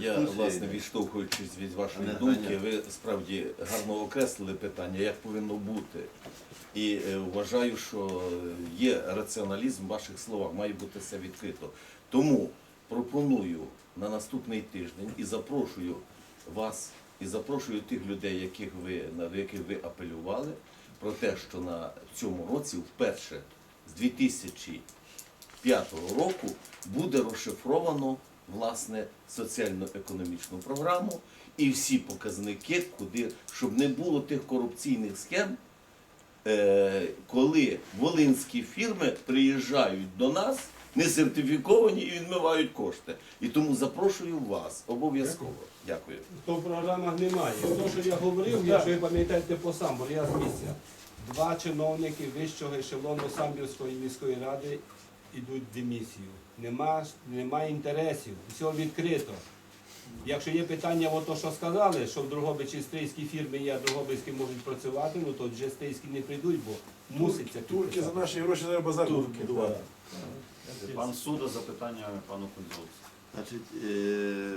Я, власне, відштовхуючись від вашої не думки, ви справді гарно окреслили питання, як повинно бути. І е, вважаю, що є раціоналізм в ваших словах, має бути все відкрито. Тому пропоную на наступний тиждень і запрошую вас, і запрошую тих людей, яких ви, на яких ви апелювали, про те, що на цьому році вперше з 2005 року буде розшифровано власне соціально-економічну програму і всі показники, куди щоб не було тих корупційних схем, е, коли волинські фірми приїжджають до нас не сертифіковані і відмивають кошти. І тому запрошую вас обов'язково. Дякую. То в програмах немає. То, що я говорив, якщо ви пам'ятаєте по самбору, я з місця. Два чиновники вищого ешелону Самбірської міської ради йдуть в демісію. Нема, нема інтересів, все відкрито. Якщо є питання, от то, що сказали, що в Дрогобичі стрийські фірми є, а Дрогобицькі можуть працювати, ну то вже стрийські не прийдуть, бо муситься Турки за наші гроші зараз базар будуть будувати. Пан Суда, запитання пану Кунзовцю. Значить, е,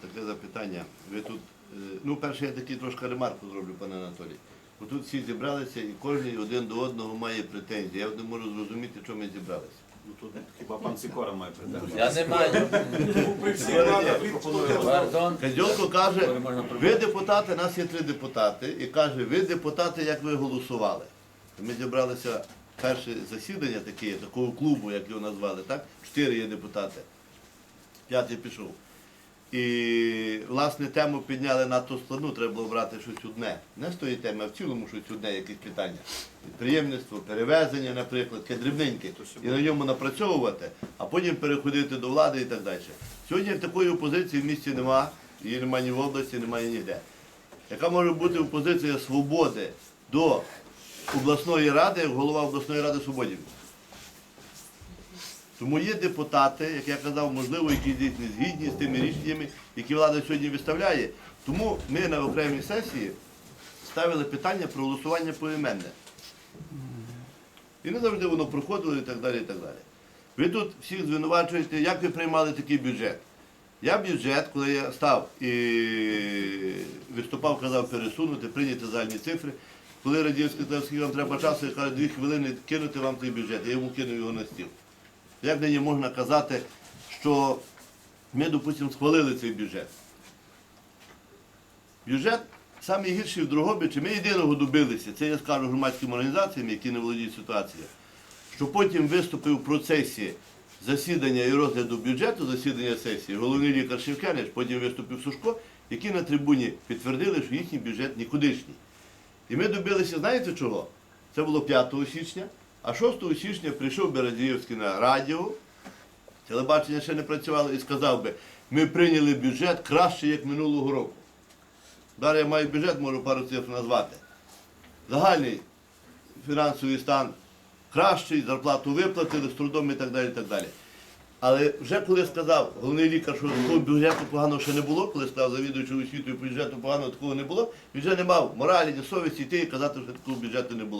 таке запитання. Ви тут, е, ну, перше, я такий трошки ремарку зроблю, пане Анатолій. Бо тут всі зібралися і кожен один до одного має претензії. Я не можу зрозуміти, чому ми зібралися. Ну тут хіба пан Сікора має претензії. Я не маю. Пардон. Кадьолко каже, ви депутати, нас є три депутати, і каже, ви депутати, як ви голосували. Ми зібралися перше засідання таке, такого клубу, як його назвали, так? Чотири є депутати. П'ятий пішов. І, власне, тему підняли надто складну, треба було брати щось одне. Не з тої теми, а в цілому щось одне, якісь питання. Підприємництво, перевезення, наприклад, таке дрібненьке. І на ньому напрацьовувати, а потім переходити до влади і так далі. Сьогодні такої опозиції в місті нема, її немає ні в області, немає ніде. Яка може бути опозиція свободи до обласної ради, як голова обласної ради свободів? Тому є депутати, як я казав, можливо, які десь не згідні з тими рішеннями, які влада сьогодні виставляє. Тому ми на окремій сесії ставили питання про голосування поіменне. І не завжди воно проходило і так далі. і так далі. Ви тут всіх звинувачуєте, як ви приймали такий бюджет. Я бюджет, коли я став і виступав, казав пересунути, прийняти загальні цифри. Коли радівський сказав, скільки вам треба часу, я кажу, дві хвилини кинути вам цей бюджет. Я йому кинув його на стіл. Як нині можна казати, що ми, допустимо, схвалили цей бюджет? Бюджет найгірший в Дрогобичі, ми єдиного добилися, це я скажу громадським організаціям, які не володіють ситуацією, що потім виступив в процесі засідання і розгляду бюджету, засідання сесії, головний лікар Шевкенич, потім виступив Сушко, які на трибуні підтвердили, що їхній бюджет нікудишній. І ми добилися, знаєте чого? Це було 5 січня, а 6 січня прийшов Березіївський на радіо, телебачення ще не працювало, і сказав би, ми прийняли бюджет краще, як минулого року. Зараз я маю бюджет, можу пару цифр назвати. Загальний фінансовий стан кращий, зарплату виплатили з трудом і так далі. і так далі. Але вже коли сказав головний лікар, що такого бюджету поганого ще не було, коли сказав завідуючий освітою бюджету поганого такого не було, він вже не мав моралі, ні совісті йти і казати, що такого бюджету не було.